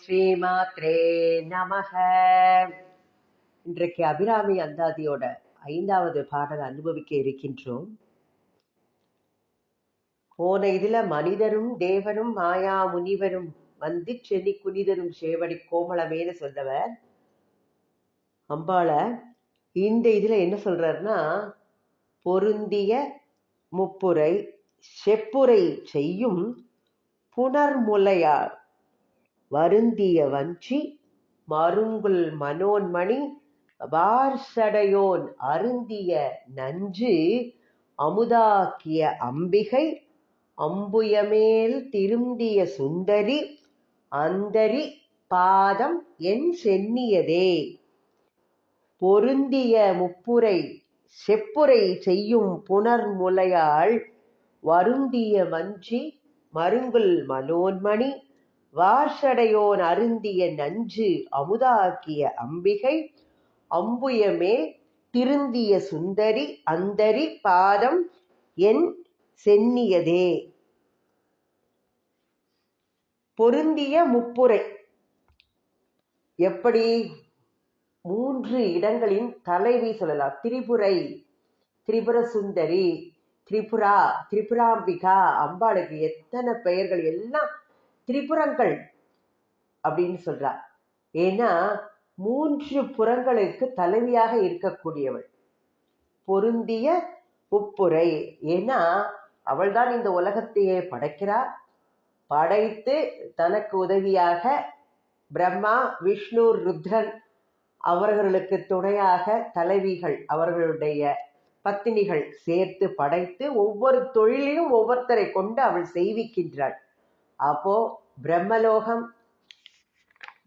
ஸ்ரீமாத்ரே நமக. இன்றைக்கு அபிராமி அந்தாதியோட ஐந்தாவது பாடல் அனுபவிக்க இருக்கின்றோம். போன இதுல மனிதரும் தேவரும் மாயா முனிவரும் வந்து செனி குனிதரும் சேவடி கோமளமேனு சொன்னவர். அம்பாள இந்த இதுல என்ன சொல்றாருன்னா பொருந்திய முப்புரை செப்புரை செய்யும் புனர்முலையார். வருந்திய வஞ்சி மருங்குல் மனோன்மணி வார்சடையோன் அருந்திய நஞ்சு அமுதாக்கிய அம்பிகை அம்புயமேல் திருந்திய சுந்தரி அந்தரி பாதம் என் சென்னியதே பொருந்திய முப்புரை செப்புரை செய்யும் புனர்முலையாள் வருந்திய வஞ்சி மருங்குல் மனோன்மணி வார்ஷடையோன் அருந்திய நஞ்சு அமுதாக்கிய அம்பிகை அம்புயமே திருந்திய சுந்தரி அந்தரி பாதம் என் சென்னியதே. பொருந்திய முப்புரை. எப்படி? மூன்று இடங்களின் தலைவி சொல்லலாம். திரிபுரை திரிபுர சுந்தரி திரிபுரா திரிபுராம்பிகா அம்பாளுக்கு எத்தனை பெயர்கள்? எல்லாம் திரிபுரங்கள் அப்படின்னு சொல்றா. ஏன்னா மூன்று புறங்களுக்கு தலைவியாக இருக்கக்கூடியவள். பொருந்திய உப்புரை. ஏன்னா அவள்தான் இந்த உலகத்தையே படைக்கிறார் படைத்து தனக்கு உதவியாக பிரம்மா விஷ்ணு ருத்ரன் அவர்களுக்கு துணையாக தலைவிகள் அவர்களுடைய பத்தினிகள் சேர்த்து படைத்து ஒவ்வொரு தொழிலையும் ஒவ்வொருத்தரை கொண்டு அவள் செய்விக்கின்றாள். அப்போ பிரம்மலோகம்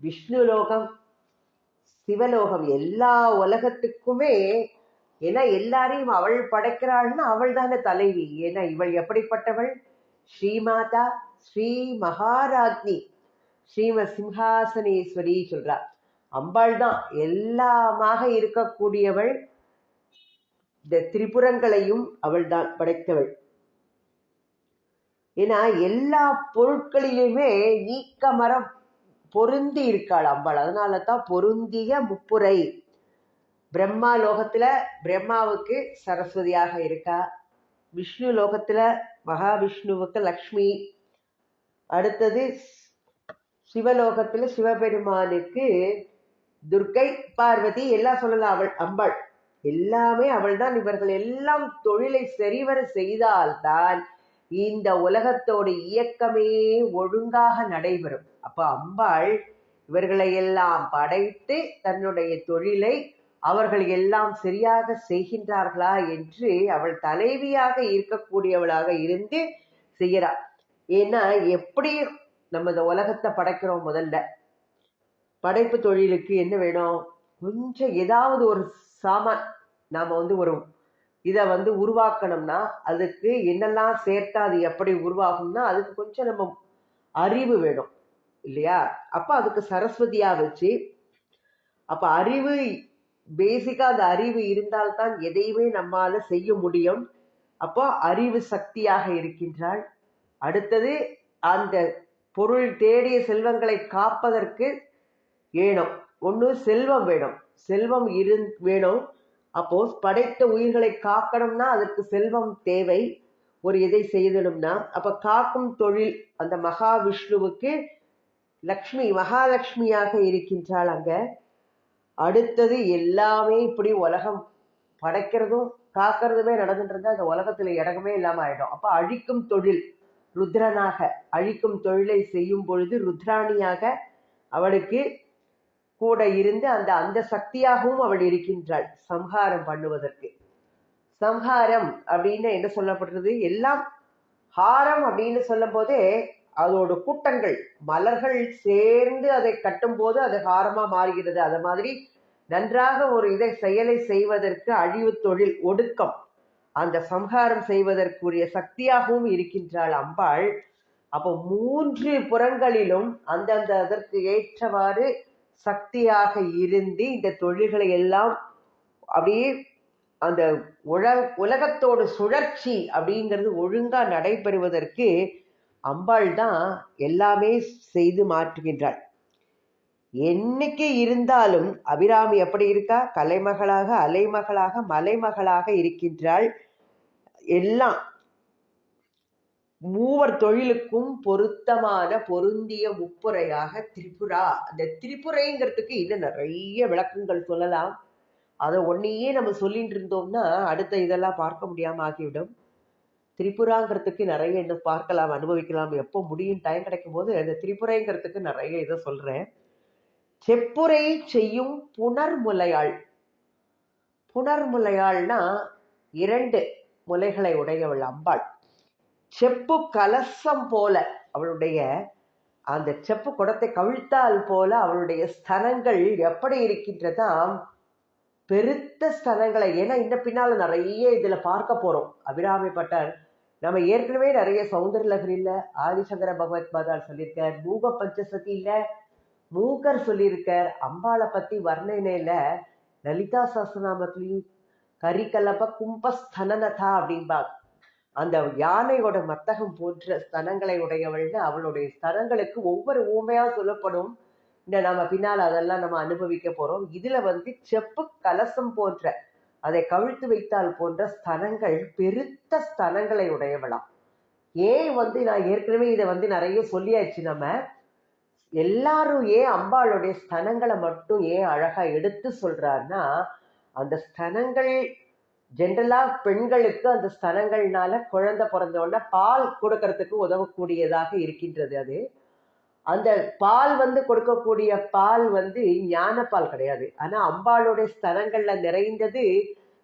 விஷ்ணுலோகம் சிவலோகம் எல்லா உலகத்துக்குமே ஏன்னா எல்லாரையும் அவள் படைக்கிறாள்னா அவள் தானே தலைவி. ஏன்னா இவள் எப்படிப்பட்டவள்? ஸ்ரீமாதா ஸ்ரீ மகாராஜ்னி. ஸ்ரீம சிம்ஹாசனேஸ்வரி சொல்றா. அம்பாள் தான். எல்லாமாக இருக்கக்கூடியவள். இந்த திரிபுரங்களையும் அவள் தான் படைத்தவள். ஏன்னா எல்லா பொருட்களிலுமே நீக்க மரம் பொருந்தி இருக்காள் அம்பாள் அதனால தான் பொருந்திய முப்புரை. பிரம்மா லோகத்துல பிரம்மாவுக்கு சரஸ்வதியாக இருக்கா. விஷ்ணு லோகத்துல மகாவிஷ்ணுவுக்கு லக்ஷ்மி. அடுத்தது சிவலோகத்துல சிவபெருமானுக்கு துர்க்கை பார்வதி எல்லாம் சொல்லலாம் அவள் அம்பாள். எல்லாமே அவள் தான் இவர்கள் எல்லாம் தொழிலை சரிவர செய்தால்தான் இந்த உலகத்தோட இயக்கமே ஒழுங்காக நடைபெறும். அப்ப அம்பாள் இவர்களை எல்லாம் படைத்து தன்னுடைய தொழிலை அவர்கள் எல்லாம் சரியாக செய்கின்றார்களா என்று அவள் தலைவியாக இருக்கக்கூடியவளாக இருந்து செய்யறாள் ஏன்னா எப்படி நம்ம இந்த உலகத்தை படைக்கிறோம் முதல்ல? படைப்பு தொழிலுக்கு என்ன வேணும்? கொஞ்சம் ஏதாவது ஒரு சாமான். நாம வந்து ஒரு இதை வந்து உருவாக்கணும்னா அதுக்கு என்னெல்லாம் சேர்த்தா அது எப்படி உருவாகும்னா அதுக்கு கொஞ்சம் நம்ம அறிவு வேணும் இல்லையா? அப்போ அதுக்கு சரஸ்வதியா வச்சு அப்போ அறிவு பேசிக்கா அந்த அறிவு இருந்தால்தான் எதையுமே நம்மால செய்ய முடியும். அப்போ அறிவு சக்தியாக இருக்கின்றாள். அடுத்தது அந்த பொருள் தேடிய செல்வங்களை காப்பதற்கு வேணும் ஒன்று செல்வம் வேணும். செல்வம் இரு வேணும். அப்போ படைத்த உயிர்களை காக்கணும்னா அதற்கு செல்வம் தேவை. ஒரு இதை செய்தணும்னா அப்ப காக்கும் தொழில் அந்த மகாவிஷ்ணுவுக்கு லக்ஷ்மி மகாலட்சுமியாக இருக்கின்றாள் அங்க. அடுத்தது எல்லாமே இப்படி உலகம் படைக்கிறதும் காக்கிறதுமே நடந்துட்டு அந்த உலகத்துல இடமே இல்லாம ஆயிடும். அப்ப அழிக்கும் தொழில் ருத்ரனாக அழிக்கும் தொழிலை செய்யும் பொழுது ருத்ராணியாக அவளுக்கு கூட இருந்து அந்த அந்த சக்தியாகவும் அவள் இருக்கின்றாள் சம்ஹாரம் பண்ணுவதற்கு. சம்ஹாரம் அப்படின்னு என்ன சொல்லப்படுறது? எல்லாம் ஹாரம் அப்படின்னு சொல்லும் போதே அதோட கூட்டங்கள் மலர்கள் சேர்ந்து அதை கட்டும் போது அது ஹாரமா மாறுகிறது. அது மாதிரி நன்றாக ஒரு இதை செயலை செய்வதற்கு அழிவு தொழில் ஒடுக்கம் அந்த சம்ஹாரம் செய்வதற்குரிய சக்தியாகவும் இருக்கின்றாள் அம்பாள். அப்போ மூன்று புறங்களிலும் அந்தந்த அதற்கு ஏற்றவாறு சக்தியாக இருந்து இந்த தொழில்களை எல்லாம் அப்படியே அந்த உல உலகத்தோட சுழற்சி அப்படிங்கிறது ஒழுங்கா நடைபெறுவதற்கு அம்பாள் தான் எல்லாமே செய்து மாற்றுகின்றாள். என்னைக்கு இருந்தாலும் அபிராமி எப்படி இருக்கா? கலைமகளாக அலைமகளாக மலைமகளாக இருக்கின்றாள். எல்லாம் மூவர் தொழிலுக்கும் பொருத்தமான பொருந்திய முப்புரையாக திரிபுரா. அந்த திரிபுரைங்கிறதுக்கு இன்னும் நிறைய விளக்கங்கள் சொல்லலாம். அதை ஒன்னையே நம்ம சொல்லிட்டு இருந்தோம்னா அடுத்த இதெல்லாம் பார்க்க முடியாம ஆகிவிடும். திரிபுராங்கிறதுக்கு நிறைய இன்னும் பார்க்கலாம் அனுபவிக்கலாம். எப்போ முடியும் டைம் கிடைக்கும் போது அந்த திரிபுரைங்கிறதுக்கு நிறைய இதை சொல்றேன். செப்புரை செய்யும் புனர்முலையாள். புனர்முலையாள்னா இரண்டு முலைகளை உடையவள் அம்பாள். செப்பு கலசம் போல அவளுடைய அந்த செப்பு குடத்தை கவிழ்த்தால் போல அவளுடைய ஸ்தனங்கள் எப்படி இருக்கின்றதாம்? பெருத்த ஸ்தனங்களை. ஏன்னா இந்த பின்னால் நிறைய இதில் பார்க்க போகிறோம் அபிராமி பட்டர் நம்ம ஏற்கனவே நிறைய சௌந்தரலகரில ஆதிசங்கர பகவத் பாதால் சொல்லியிருக்கார் மூக இல்லை மூக்கர் சொல்லியிருக்கார் அம்பாளை பற்றி வர்ணனையில் லலிதா சாஸ்திரநாமத்துலேயும் கரிகலப கும்பஸ்தனனதா அப்படிம்பாங்க. அந்த யானையோட மத்தகம் போன்ற ஸ்தனங்களை உடையவள்னு அவளுடைய ஸ்தனங்களுக்கு ஒவ்வொரு ஊமையா சொல்லப்படும். இந்த நம்ம பின்னால் அதெல்லாம் நம்ம அனுபவிக்க போறோம். இதுல வந்து செப்பு கலசம் போன்ற அதை கவிழ்த்து வைத்தால் போன்ற ஸ்தனங்கள் பெருத்த ஸ்தனங்களை உடையவளாம். ஏன் வந்து நான் ஏற்கனவே இதை வந்து நிறைய சொல்லியாச்சு நம்ம. எல்லாரும் ஏன் அம்பாளுடைய ஸ்தனங்களை மட்டும் ஏன் அழகா எடுத்து சொல்றாருன்னா அந்த ஸ்தனங்கள் ஜென்ரலா பெண்களுக்கு அந்த ஸ்தனங்கள்னால குழந்தை பிறந்தோடனே பால் கொடுக்கறதுக்கு உதவக்கூடியதாக இருக்கின்றது அது. அந்த பால் வந்து கொடுக்கக்கூடிய பால் வந்து ஞானப்பால் கிடையாது. ஆனா அம்பாளுடைய ஸ்தனங்கள்ல நிறைந்தது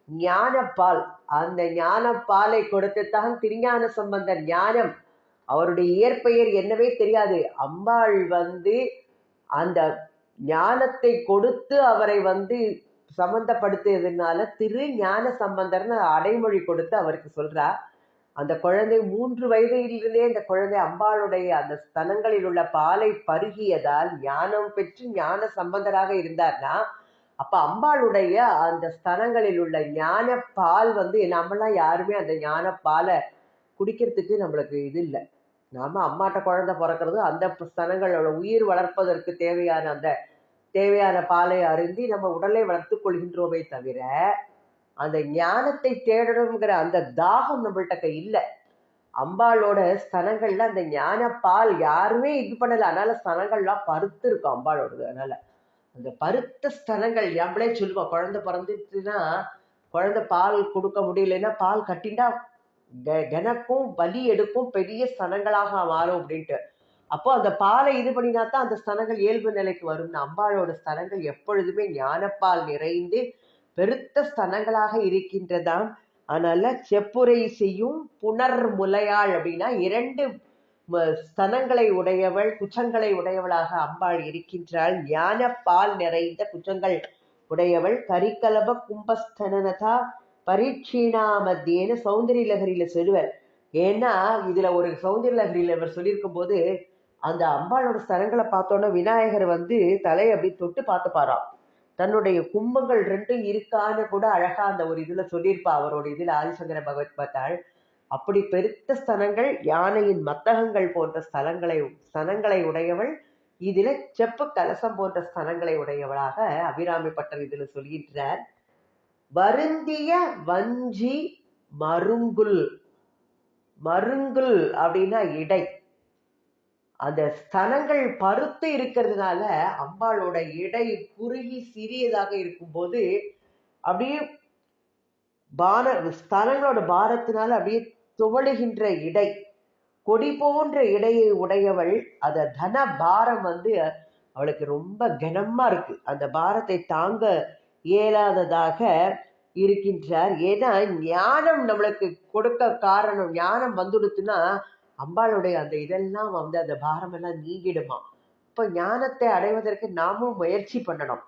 ஞானப்பால். அந்த ஞானப்பாலை கொடுத்துத்தான் திருஞான சம்பந்த ஞானம். அவருடைய இயற்பெயர் என்னவே தெரியாது. அம்பாள் வந்து அந்த ஞானத்தை கொடுத்து அவரை வந்து சம்பந்தப்படுத்தியதுனால திரு ஞான சம்பந்தர்னு அடைமொழி கொடுத்து அவருக்கு சொல்றா. அந்த குழந்தை மூன்று வயதிலிருந்தே அந்த குழந்தை அம்பாளுடைய அந்த ஸ்தனங்களில் உள்ள பாலை பருகியதால் ஞானம் பெற்று ஞான சம்பந்தராக இருந்தார்னா அப்ப அம்பாளுடைய அந்த ஸ்தனங்களில் உள்ள ஞான பால் வந்து நம்மளாம் யாருமே அந்த ஞான பாலை குடிக்கிறதுக்கு நம்மளுக்கு இது இல்லை. நாம அம்மாட்ட குழந்தை பிறக்கிறது அந்த ஸ்தனங்களோட உயிர் வளர்ப்பதற்கு தேவையான அந்த தேவையான பாலை அருந்தி நம்ம உடலை வளர்த்துக் கொள்கின்றோமே தவிர அந்த ஞானத்தை தேடணுங்கிற அந்த தாகம் நம்மள்கிட்ட இல்லை. அம்பாளோட ஸ்தனங்கள்ல அந்த ஞான பால் யாருமே இது பண்ணல. அதனால ஸ்தனங்கள்லாம் பருத்து இருக்கும் அம்பாளோடது. அதனால அந்த பருத்த ஸ்தனங்கள் நம்மளே சொல்லுவோம் குழந்தை பிறந்துச்சுன்னா குழந்தை பால் கொடுக்க முடியலன்னா பால் கட்டிண்டா கெ- கெனக்கும் வலி எடுக்கும் பெரிய ஸ்தனங்களாக மாறும் அப்படின்ட்டு. அப்போ அந்த பாலை இது பண்ணினா தான் அந்த ஸ்தனங்கள் இயல்பு நிலைக்கு வரும்னு அம்பாளோட ஸ்தனங்கள் எப்பொழுதுமே ஞானப்பால் நிறைந்து பெருத்த ஸ்தனங்களாக இருக்கின்றதாம். அதனால செப்புரை செய்யும் புனர் முலையாள் அப்படின்னா இரண்டு ஸ்தனங்களை உடையவள் குச்சங்களை உடையவளாக அம்பாள் இருக்கின்றாள். ஞானப்பால் நிறைந்த குச்சங்கள் உடையவள். கரிக்கலப கும்பஸ்தனதா பரீட்சீணா மத்தியன்னு சௌந்தரிய லகரியில சொல்லுவர். ஏன்னா இதுல ஒரு சௌந்தரிய லகரியில இவர் சொல்லியிருக்கும் போது அந்த அம்பாளோட ஸ்தலங்களை பார்த்தோன்னா விநாயகர் வந்து தலையை அப்படி தொட்டு பார்த்துப்பாராம் தன்னுடைய கும்பங்கள் ரெண்டும் இருக்கான்னு கூட அழகா அந்த ஒரு இதுல சொல்லியிருப்பா அவரோட இதுல ஆதிசங்கர பகவத் பார்த்தாள். அப்படி பெருத்த ஸ்தனங்கள் யானையின் மத்தகங்கள் போன்ற ஸ்தலங்களை ஸ்தனங்களை உடையவள். இதில் செப்பு கலசம் போன்ற ஸ்தனங்களை உடையவளாக அபிராமி பட்டர் இதுல சொல்கின்றார். வருந்திய வஞ்சி மருங்குல் மருங்குல் அப்படின்னா இடை. அந்த ஸ்தனங்கள் பருத்து இருக்கிறதுனால அம்பாளோட இடை குறுகி சிறியதாக இருக்கும்போது அப்படியே பார ஸ்தனங்களோட பாரத்தினால அப்படியே துவழுகின்ற இடை கொடி போன்ற இடையை உடையவள். அத தன பாரம் வந்து அவளுக்கு ரொம்ப கனமா இருக்கு. அந்த பாரத்தை தாங்க இயலாததாக இருக்கின்றார். ஏன்னா ஞானம் நம்மளுக்கு கொடுக்க காரணம் ஞானம் வந்துடுத்துன்னா அம்பாளுடைய அந்த இதெல்லாம் வந்து அந்த பாரமெல்லாம் நீங்கிடுமா. இப்போ ஞானத்தை அடைவதற்கு நாமும் முயற்சி பண்ணணும்.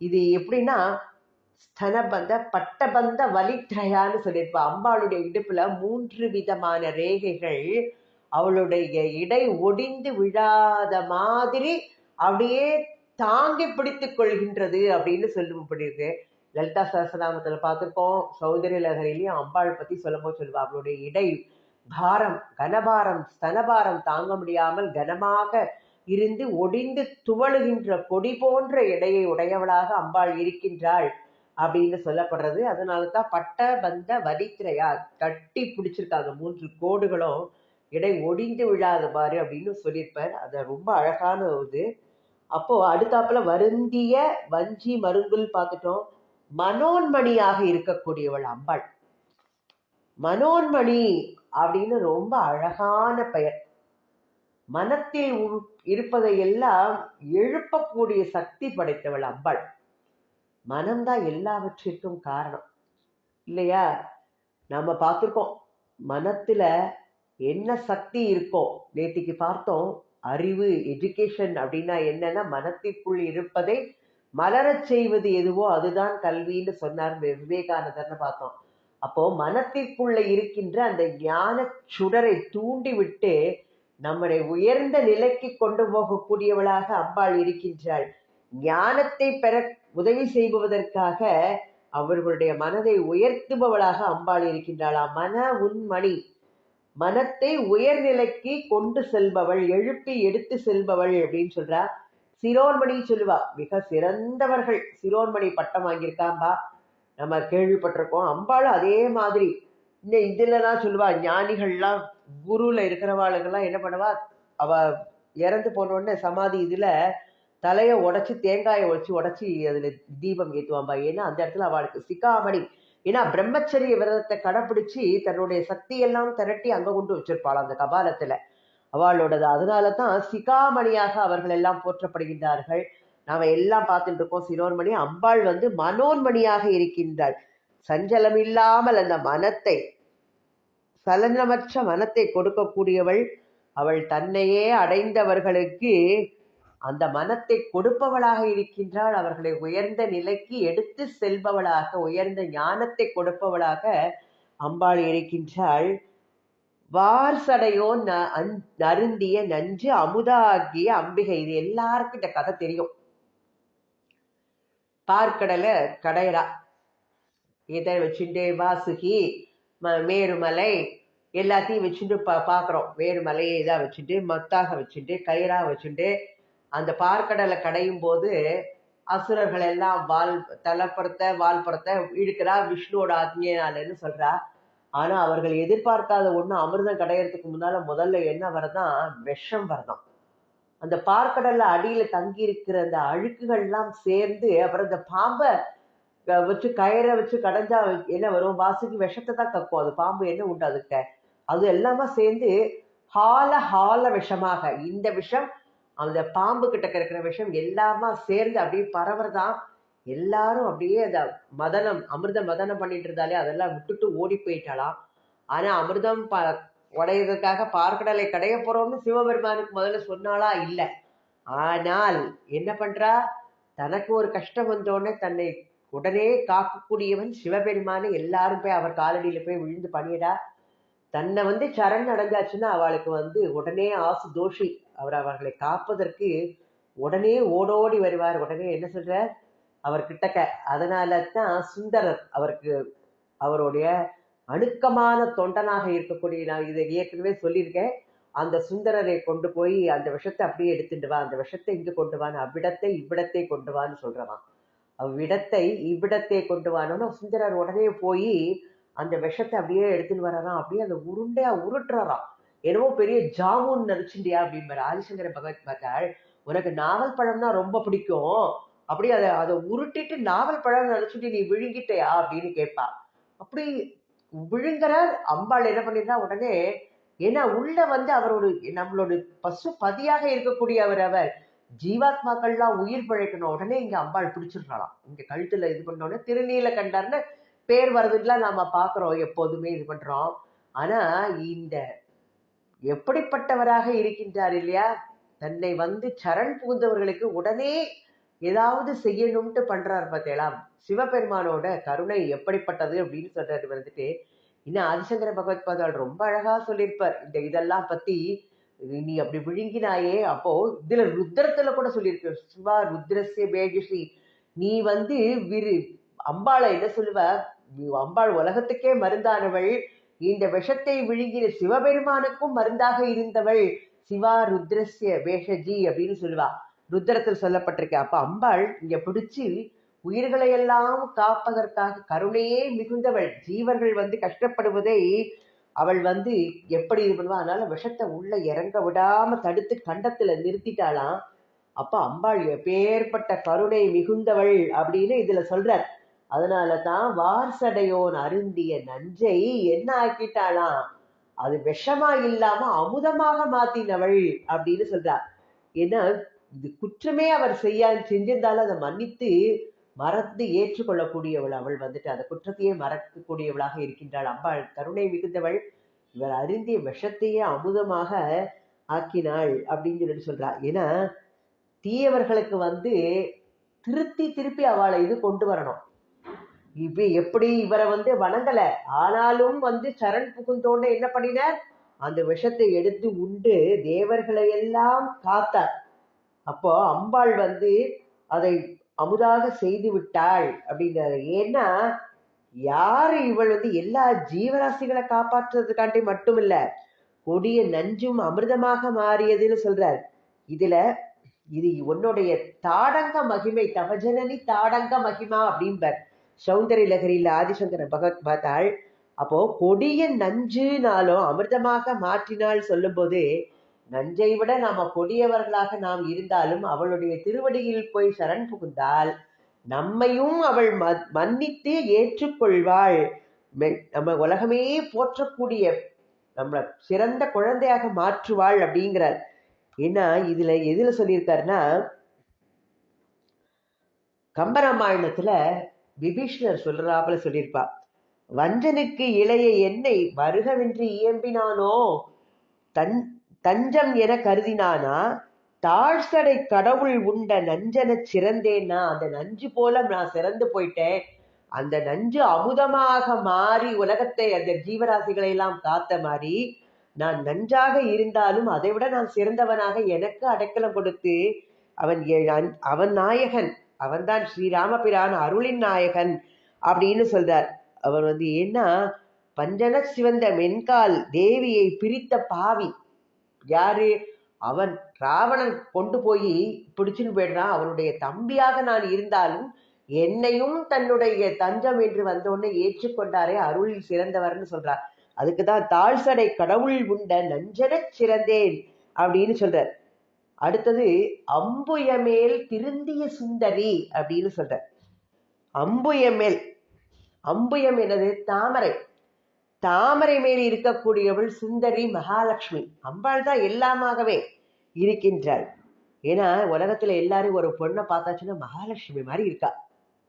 இது எப்படின்னா ஸ்தனபந்த பட்டபந்த வலித்ரயான்னு சொல்லியிருப்பா. அம்பாளுடைய இடுப்புல மூன்று விதமான ரேகைகள் அவளுடைய இடை ஒடிந்து விழாத மாதிரி அப்படியே தாங்கி பிடித்து கொள்கின்றது அப்படின்னு சொல்லும்படியிருக்கு லலிதா சஹஸ்ரநாமத்துல பார்த்துருக்கோம். சௌந்தரிய லகரிலையும் அம்பாள் பத்தி சொல்லும்போது சொல்லுவா. அவளுடைய இடை பாரம் கனபாரம் ஸ்தனபாரம் தாங்க முடியாமல் கனமாக இருந்து ஒடிந்து துவழுகின்ற கொடி போன்ற எடையை உடையவளாக அம்பாள் இருக்கின்றாள் அப்படின்னு சொல்லப்படுறது. அதனால தான் பட்ட பந்த வரித்திரையா கட்டி பிடிச்சிருக்காங்க. மூன்று கோடுகளும் இடை ஒடிந்து விழாத மாதிரி அப்படின்னு சொல்லியிருப்பார். அது ரொம்ப அழகான இது. அப்போ அடுத்தாப்புல வருந்திய வஞ்சி மருங்குல் பார்த்துட்டோம். மனோன்மணியாக இருக்கக்கூடியவள் அம்பாள். மனோன்மணி அப்படின்னு ரொம்ப அழகான பெயர். மனத்தில் உரு- இருப்பதை எல்லாம் எழுப்பக்கூடிய சக்தி படைத்தவள் அம்பாள் மனம்தான் எல்லாவற்றிற்கும் காரணம். இல்லையா? நம்ம பார்த்திருக்கோம். மனத்துல என்ன சக்தி இருக்கோ நேத்திக்கு பார்த்தோம் அறிவு எஜுகேஷன் அப்படின்னா என்னன்னா மனத்திற்குள் இருப்பதை மலரச் செய்வது எதுவோ அதுதான் கல்வின்னு சொன்னார் விவேகானந்தர்னு பார்த்தோம். அப்போ மனத்திற்குள்ள இருக்கின்ற அந்த ஞான சுடரை தூண்டிவிட்டு நம்மளை உயர்ந்த நிலைக்கு கொண்டு போகக்கூடியவளாக அம்பாள் இருக்கின்றாள். ஞானத்தை பெற உதவி செய்பவதற்காக அவர்களுடைய மனதை உயர்த்துபவளாக அம்பாள் இருக்கின்றாளா. மன உன்மணி மனத்தை உயர்நிலைக்கு கொண்டு செல்பவள் எழுப்பி எடுத்து செல்பவள் அப்படின்னு சொல்றா. சிரோன்மணி சொல்லுவா. மிக சிறந்தவர்கள். சிரோன்மணி பட்டம் வாங்கியிருக்காம்பா. நம்ம கேள்விப்பட்டிருக்கோம். அம்பாளும் அதே மாதிரி. இந்த இதுலலாம் சொல்லுவா ஞானிகள்லாம் குருல இருக்கிறவாளுங்கெல்லாம் என்ன பண்ணுவா அவ இறந்து போன உடனே சமாதி இதுல தலையை உடைச்சு தேங்காயை உடைச்சு உடைச்சி அதில் தீபம் ஏற்றுவாம்பா ஏன்னா அந்த இடத்துல அவளுக்கு சிக்காமணி ஏன்னா பிரம்மச்சரிய விரதத்தை கடைப்பிடிச்சு தன்னுடைய சக்தியெல்லாம் திரட்டி அங்க கொண்டு வச்சிருப்பாள் அந்த கபாலத்தில். அவளோடது. அதனால தான் சிகாமணியாக அவர்கள் எல்லாம் போற்றப்படுகின்றார்கள். நாம எல்லாம் பார்த்துட்டு இருக்கோம். சிரோன்மணி அம்பாள் வந்து மனோன்மணியாக இருக்கின்றாள். சஞ்சலம் இல்லாமல் அந்த மனத்தை சலனமற்ற மனத்தை கொடுக்கக்கூடியவள் அவள் தன்னையே அடைந்தவர்களுக்கு அந்த மனத்தை கொடுப்பவளாக இருக்கின்றாள். அவர்களை உயர்ந்த நிலைக்கு எடுத்து செல்பவளாக உயர்ந்த ஞானத்தை கொடுப்பவளாக அம்பாள் இருக்கின்றாள். வார்சடையோ ந- அந்- நருந்திய நஞ்சு அமுதாகிய அம்பிகை. இது எல்லாருக்கும் இந்த கதை தெரியும். பார்க்கடலை கடையரா இதை வச்சுட்டு வாசுகி மேருமலை எல்லாத்தையும் வச்சுட்டு பா பார்க்குறோம். வேறுமலையை இதாக வச்சுட்டு மத்தாக வச்சுட்டு கயிறாக வச்சுட்டு அந்த பார்க்கடலை கடையும் போது அசுரர்கள் எல்லாம் வால் தலைப்புறத்தை வால்புறத்தை இழுக்கிறா விஷ்ணுவோட ஆத்மியனாலன்னு சொல்றா. ஆனா அவர்கள் எதிர்பார்க்காத ஒண்ணு அமிர்தம் கடையறதுக்கு முன்னால் முதல்ல என்ன வரதான் விஷம் வரதான் அந்த பார்க்கடல்ல அடியில தங்கி இருக்கிற அந்த அழுக்குகள்லாம் சேர்ந்து அப்புறம் அந்த பாம்பை வச்சு கயிறை வச்சு கடைஞ்சா என்ன வரும்? வாசுக்கு விஷத்தை தான் கக்கும். அது பாம்பு என்ன உண்டு அதுக்கு? அது எல்லாமே சேர்ந்து ஹால ஹால விஷமாக. இந்த விஷம் அந்த பாம்பு கிட்ட இருக்கிற விஷம் எல்லாமா சேர்ந்து அப்படியே பரவறதான் எல்லாரும் அப்படியே அந்த மதனம் அமிர்த மதனம் பண்ணிட்டு இருந்தாலே அதெல்லாம் விட்டுட்டு ஓடி போயிட்டாலாம் ஆனா அமிர்தம் ப உடையதற்காக பார்க்கடலை கடைய போறோம்னு சிவபெருமானுக்கு முதல்ல சொன்னாளா? இல்ல. ஆனால் என்ன பண்றா? தனக்கு ஒரு கஷ்டம் வந்தோடனே தன்னை உடனே காக்கக்கூடியவன் சிவபெருமானை எல்லாரும் போய் அவர் காலடியில போய் விழுந்து பண்ணிடா தன்னை வந்து சரண் அடைஞ்சாச்சுன்னா அவளுக்கு வந்து உடனே ஆசு தோஷி. அவர் அவர்களை காப்பதற்கு உடனே ஓடோடி வருவார். உடனே என்ன சொல்றார்? அவர் கிட்டக்க அதனால தான் சுந்தரர் அவருக்கு அவருடைய அணுக்கமான தொண்டனாக இருக்கக்கூடிய நான் இதை ஏற்கனவே சொல்லியிருக்கேன். அந்த சுந்தரரை கொண்டு போய் அந்த விஷத்தை அப்படியே எடுத்துட்டு வா அந்த விஷத்தை இங்க கொண்டு வான்னு அவ்விடத்தை இவ்விடத்தை கொண்டு வான்னு சொல்றவான். அவ்விடத்தை இவ்விடத்தை கொண்டு வானோன்னா சுந்தரர் உடனே போய் அந்த விஷத்தை அப்படியே எடுத்துன்னு வராராம் அப்படியே அந்த உருண்டையா உருட்டுறாராம். என்னவோ பெரிய ஜாமுன் நினைச்சுட்டியா அப்படிம்பாரு. ஆதிசங்கர பகவத் பார்த்தாள் உனக்கு நாவல் பழம்னா ரொம்ப பிடிக்கும். அப்படியே அதை அதை உருட்டிட்டு நாவல் பழம் நினைச்சுட்டு நீ விழுங்கிட்டயா? அப்படின்னு கேட்பா. அப்படி விழுங்குறார். அம்பாள் என்ன பண்ணிருந்தா உடனே ஏன்னா உள்ள வந்து அவரோட நம்மளோட பசு பதியாக இருக்கக்கூடிய அவர் அவர். ஜீவாத்மாக்கள்லாம் உயிர் பிழைக்கணும். உடனே இங்க அம்பாள் பிடிச்சிடுறாளாம். இங்க கழுத்துல இது பண்ணோடனே திருநீல கண்டார்னு பேர் வருதுலாம் நாம பாக்குறோம். எப்போதுமே இது பண்றோம். ஆனா இந்த எப்படிப்பட்டவராக இருக்கின்றார் இல்லையா? தன்னை வந்து சரண் புகுந்தவர்களுக்கு உடனே ஏதாவது செய்யணும்ட்டு பண்றாரு பார்த்தீங்களா சிவபெருமானோட கருணை எப்படிப்பட்டது அப்படின்னு சொல்றது வந்துட்டு. இன்னும் ஆதிசங்கர பகவத் பாதால் ரொம்ப அழகா சொல்லியிருப்பார். இந்த இதெல்லாம் பத்தி நீ அப்படி விழுங்கினாயே அப்போ இதுல ருத்ரத்துல கூட சொல்லியிருக்க சிவா ருத்ரஸ்ய பேஜசி நீ வந்து விரு அம்பாளை என்ன சொல்லுவ? நீ அம்பாள் உலகத்துக்கே மருந்தானவள். இந்த விஷத்தை விழுங்கின சிவபெருமானுக்கும் மருந்தாக இருந்தவள். சிவா ருத்ரஸ்ய வேஷஜி அப்படின்னு சொல்லுவா. ருத்திரத்தில் சொல்லப்பட்டிருக்கு அப்ப அம்பாள் இங்க பிடிச்சு உயிர்களை எல்லாம் காப்பதற்காக கருணையே மிகுந்தவள். ஜீவர்கள் வந்து கஷ்டப்படுவதை அவள் வந்து எப்படி இது பண்ணுவா? அதனால விஷத்தை உள்ள இறங்க விடாம தடுத்து கண்டத்துல நிறுத்திட்டாளாம். அப்ப அம்பாள் எப்பேற்பட்ட கருணை மிகுந்தவள் அப்படின்னு இதுல சொல்றார். அதனால தான் வார்சடையோன் அருந்திய நஞ்சை என்ன ஆக்கிட்டாளாம் அது விஷமா இல்லாம அமுதமாக மாத்தினவள் அப்படின்னு சொல்றா ஏன்னா இது குற்றமே அவர் செய்யா செஞ்சிருந்தாலும் அதை மன்னித்து மறந்து ஏற்றுக்கொள்ளக்கூடியவள் அவள் வந்துட்டு அந்த குற்றத்தையே மறக்கக்கூடியவளாக இருக்கின்றாள். அம்பாள் கருணை மிகுந்தவள். இவர் அருந்திய விஷத்தையே அமுதமாக ஆக்கினாள் அப்படின்னு சொல்லிட்டு சொல்றா. ஏன்னா தீயவர்களுக்கு வந்து திருத்தி திருப்பி அவளை இது கொண்டு வரணும். இப்ப எப்படி இவரை வந்து வணங்கல? ஆனாலும் வந்து சரண் புகுந்தோன்னு என்ன பண்ணினார்? அந்த விஷத்தை எடுத்து உண்டு தேவர்களை எல்லாம் காத்தார். அப்போ அம்பாள் வந்து அதை அமுதாக செய்து விட்டாள் அப்படின்றாரு ஏன்னா யாரு இவள் வந்து எல்லா ஜீவராசிகளை காப்பாற்றுறதுக்காண்டி மட்டும் இல்ல கொடிய நஞ்சும் அமிர்தமாக மாறியதுன்னு சொல்றார். இதுல இது உன்னுடைய தாடங்க மகிமை தவஜனனி தாடங்க மகிமா அப்படிம்பார். சௌந்தரி லகரியில ஆதிசங்கர பகவத் பார்த்தாள். அப்போ கொடிய நஞ்சுனாலும் அமிர்தமாக மாற்றினாள் சொல்லும்போது நஞ்சை விட நாம கொடியவர்களாக நாம் இருந்தாலும் அவளுடைய திருவடியில் போய் சரண் புகுந்தால் நம்மையும் அவள் ம- மன்னித்து ஏற்றுக்கொள்வாள். நம்ம உலகமே போற்றக்கூடிய நம்மளை சிறந்த குழந்தையாக மாற்றுவாள் அப்படிங்கிறார். ஏன்னா இதுல எதுல சொல்லியிருக்காருன்னா கம்பராமாயணத்துல விபீஷ்ணர் சொல்றாப்புல சொல்லியிருப்பா வஞ்சனுக்கு இளைய என்னை வருகவென்று இயம்பினானோ? தன் தஞ்சம் என கருதினானா தாழ்சடை கடவுள் உண்ட நஞ்சன சிறந்தேன்னா அந்த நஞ்சு போல நான் சிறந்து போயிட்டேன். அந்த நஞ்சு அமுதமாக மாறி உலகத்தை அந்த ஜீவராசிகளை எல்லாம் காத்த மாதிரி நான் நஞ்சாக இருந்தாலும் அதை விட நான் சிறந்தவனாக எனக்கு அடைக்கலம் கொடுத்து அவன் எ- அவன் நாயகன் அவன்தான் ஸ்ரீராமபிரான் அருளின் நாயகன் அப்படின்னு சொல்றார். அவர் வந்து என்ன பஞ்சன சிவந்த மென்கால் தேவியை பிரித்த பாவி யாரு? அவன் ராவணன் கொண்டு போய் பிடிச்சுன்னு போயிடுறான். அவனுடைய தம்பியாக நான் இருந்தாலும் என்னையும் தன்னுடைய தஞ்சம் என்று வந்தோடனே ஏற்றுக்கொண்டாரே. அருளில் சிறந்தவர்னு சொல்றார். அதுக்கு தான் தாழ்சடை கடவுள் உண்ட நஞ்சனச் சிறந்தேன் அப்படின்னு சொல்றார். அடுத்தது அம்புயமேல் திருந்திய சுந்தரி அப்படின்னு சொல்றார். அம்புயமேல் அம்புயம் என்னது? தாமரை. தாமரை மேல் இருக்கக்கூடியவள் சுந்தரி மகாலட்சுமி. அம்பாள் தான் எல்லாமாகவே இருக்கின்றாள். ஏன்னா உலகத்துல எல்லாரும் ஒரு பொண்ணை பார்த்தாச்சுன்னா மகாலட்சுமி மாதிரி இருக்கா.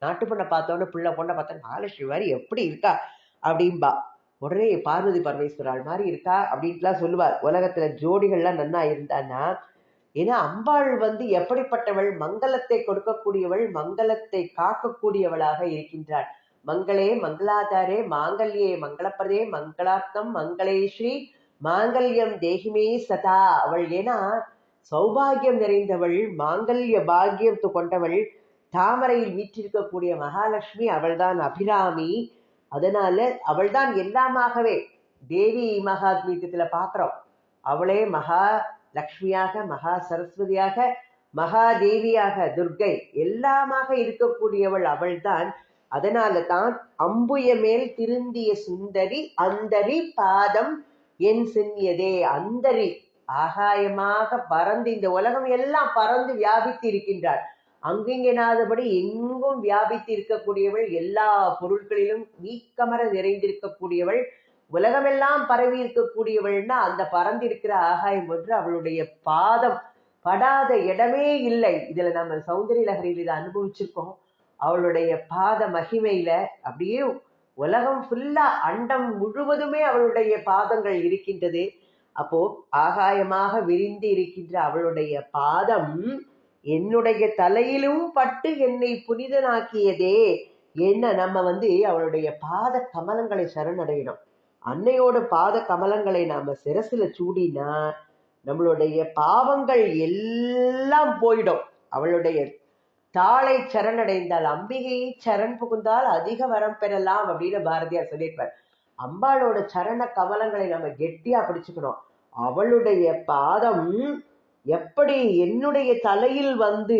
நாட்டு பொண்ணை பார்த்தோன்னு பிள்ளை பொண்ணை பார்த்தா மகாலட்சுமி மாதிரி எப்படி இருக்கா அப்படின்பா உடனே பார்வதி பரமேஸ்வரால் மாதிரி இருக்கா அப்படின்ட்டுலாம் சொல்லுவார் உலகத்துல ஜோடிகள்லாம் நன்னா இருந்தான்னா ஏன்னா அம்பாள் வந்து எப்படிப்பட்டவள்? மங்களத்தை கொடுக்கக்கூடியவள் மங்களத்தை காக்கக்கூடியவளாக இருக்கின்றாள். மங்களே மங்களாதாரே மாங்கல்யே மங்களப்பிரதே மங்களார்த்தம் மங்களே ஸ்ரீ மாங்கல்யம் தேகிமே சதா. அவள் ஏன்னா சௌபாகியம் நிறைந்தவள் மாங்கல்ய பாக்கியத்து கொண்டவள் தாமரையில் வீற்றிருக்கக்கூடிய மகாலட்சுமி அவள்தான் அபிராமி. அதனால அவள்தான் எல்லாமாகவே தேவி மகாத்மீகத்துல பாக்குறோம். அவளே மகா லக்ஷ்மியாக மகா சரஸ்வதியாக மகாதேவியாக துர்க்கை எல்லாமாக இருக்கக்கூடியவள் அவள்தான். அதனால தான் அம்புய மேல் திருந்திய சுந்தரி அந்தரி பாதம் என் சென்னியதே. அந்தரி ஆகாயமாக பறந்து இந்த உலகம் எல்லாம் பறந்து வியாபித்து இருக்கின்றாள் அங்கிங்கனாதபடி எங்கும் வியாபித்து இருக்கக்கூடியவள் எல்லா பொருட்களிலும் நீக்கமர நிறைந்திருக்கக்கூடியவள் உலகமெல்லாம் பரவி இருக்கக்கூடியவள்னா அந்த பறந்திருக்கிற ஆகாயம் ஒன்று அவளுடைய பாதம். படாத இடமே இல்லை. இதுல நம்ம சௌந்தரிய லகரியில் இதை அனுபவிச்சிருக்கோம். அவளுடைய பாத மகிமையில அப்படியே உலகம் ஃபுல்லா அண்டம் முழுவதுமே அவளுடைய பாதங்கள் இருக்கின்றது. அப்போ ஆகாயமாக விரிந்து இருக்கின்ற அவளுடைய பாதம் என்னுடைய தலையிலும் பட்டு என்னை புனிதனாக்கியதே என்ன நம்ம வந்து அவளுடைய பாத கமலங்களை சரணடையணும். அன்னையோட பாத கமலங்களை நாம சிரசுல சூடினா நம்மளுடைய பாவங்கள் எல்லாம் போயிடும். அவளுடைய தாளை சரணடைந்தால் அம்பிகையை சரண் புகுந்தால் அதிக வரம் பெறலாம் அப்படின்னு பாரதியார் சொல்லியிருப்பார். அம்பாளோட சரண கமலங்களை நம்ம கெட்டியா பிடிச்சுக்கணும். அவளுடைய பாதம் எப்படி என்னுடைய தலையில் வந்து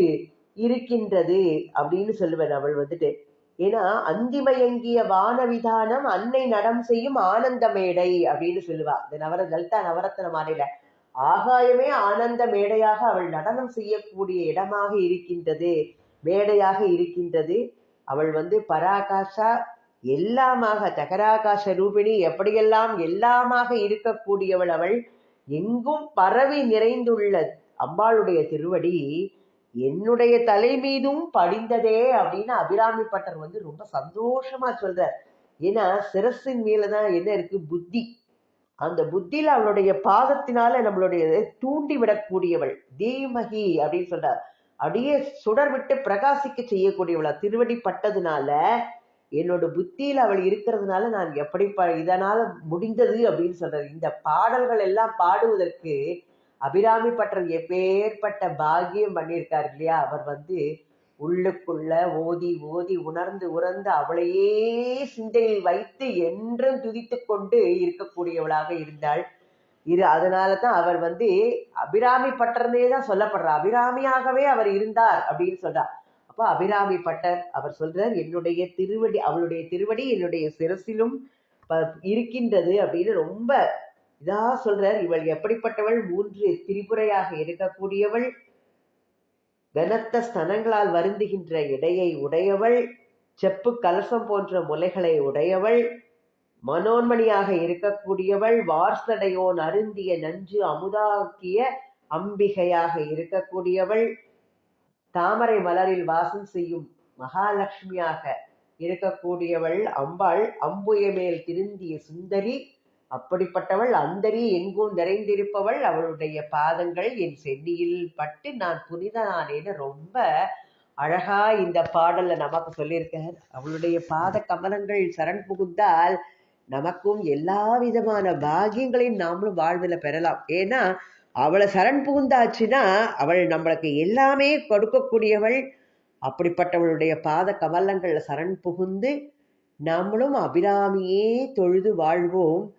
இருக்கின்றது அப்படின்னு சொல்லுவேன் அவள் வந்துட்டு. ஏன்னா அந்திமயங்கிய வானவிதானம் அன்னை நடம் செய்யும் ஆனந்த மேடை அப்படின்னு சொல்லுவா. இந்த நவர லலிதா நவரத்ன மாலையில ஆகாயமே ஆனந்த மேடையாக அவள் நடனம் செய்யக்கூடிய இடமாக இருக்கின்றது. மேடையாக இருக்கின்றது. அவள் வந்து பராகாஷா எல்லாமாக தகராகாச ரூபிணி எப்படியெல்லாம் எல்லாமாக இருக்கக்கூடியவள் அவள் எங்கும் பரவி நிறைந்துள்ள அம்பாளுடைய திருவடி என்னுடைய தலை மீதும் படிந்ததே அப்படின்னு அபிராமி பட்டர் வந்து ரொம்ப சந்தோஷமா சொல்றார். ஏன்னா சிரசின் மேலதான் என்ன இருக்கு? புத்தி. அந்த புத்தியில அவளுடைய பாதத்தினால நம்மளுடைய தூண்டி விடக்கூடியவள் தீமகி அப்படின்னு சொல்றார். அப்படியே சுடர் விட்டு பிரகாசிக்க செய்யக்கூடியவளா? திருவடி பட்டதுனால என்னோட புத்தியில அவள் இருக்கிறதுனால நான் எப்படி ப இதனால முடிந்தது அப்படின்னு சொல்கிறார் இந்த பாடல்கள் எல்லாம் பாடுவதற்கு அபிராமி பட்டர் எப்பேற்பட்ட பாகியம் பண்ணியிருக்கார் இல்லையா? அவர் வந்து உள்ளுக்குள்ள ஓதி ஓதி உணர்ந்து உணர்ந்து அவளையே சிந்தையில் வைத்து என்றும் துதித்து கொண்டு இருக்கக்கூடியவளாக இருந்தாள். இரு அதனால தான் அவர் வந்து அபிராமி பட்டர்னே தான் சொல்லப்படுறார். அபிராமியாகவே அவர் இருந்தார் அப்படின்னு சொல்றார் அப்போ அபிராமி பட்டர் அவர் சொல்றார் என்னுடைய திருவடி அவளுடைய திருவடி என்னுடைய சிரசிலும் ப- இருக்கின்றது அப்படின்னு ரொம்ப இதா சொல்றார். இவள் எப்படிப்பட்டவள்? மூன்று திரிபுரையாக இருக்கக்கூடியவள் கனத்த ஸ்தனங்களால் வருந்துகின்ற இடையை உடையவள். செப்பு கலசம் போன்ற முலைகளை உடையவள். மனோன்மணியாக இருக்கக்கூடியவள் வார்சடையோன் அருந்திய நஞ்சு அமுதாக்கிய அம்பிகையாக இருக்கக்கூடியவள் தாமரை மலரில் வாசம் செய்யும் மகாலட்சுமியாக இருக்கக்கூடியவள் அம்பாள் அம்புய மேல் திருந்திய சுந்தரி. அப்படிப்பட்டவள் அந்தரி எங்கும் நிறைந்திருப்பவள் அவளுடைய பாதங்கள் என் சென்னியில் பட்டு நான் புனிதனானேன்னு ரொம்ப அழகா இந்த பாடல்ல நமக்கு சொல்லியிருக்கார். அவளுடைய பாத கமலங்கள் சரண் புகுந்தால் நமக்கும் எல்லா விதமான பாகியங்களையும் நாமளும் வாழ்வில் பெறலாம். ஏன்னா அவளை சரண் புகுந்தாச்சுன்னா அவள் நம்மளுக்கு எல்லாமே கொடுக்கக்கூடியவள். அப்படிப்பட்டவளுடைய பாத கமலங்கள்ல சரண் புகுந்து நாமளும் அபிராமியே தொழுது வாழ்வோம்.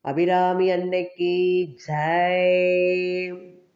அபிராமி அன்னைக்கு ஜெய்.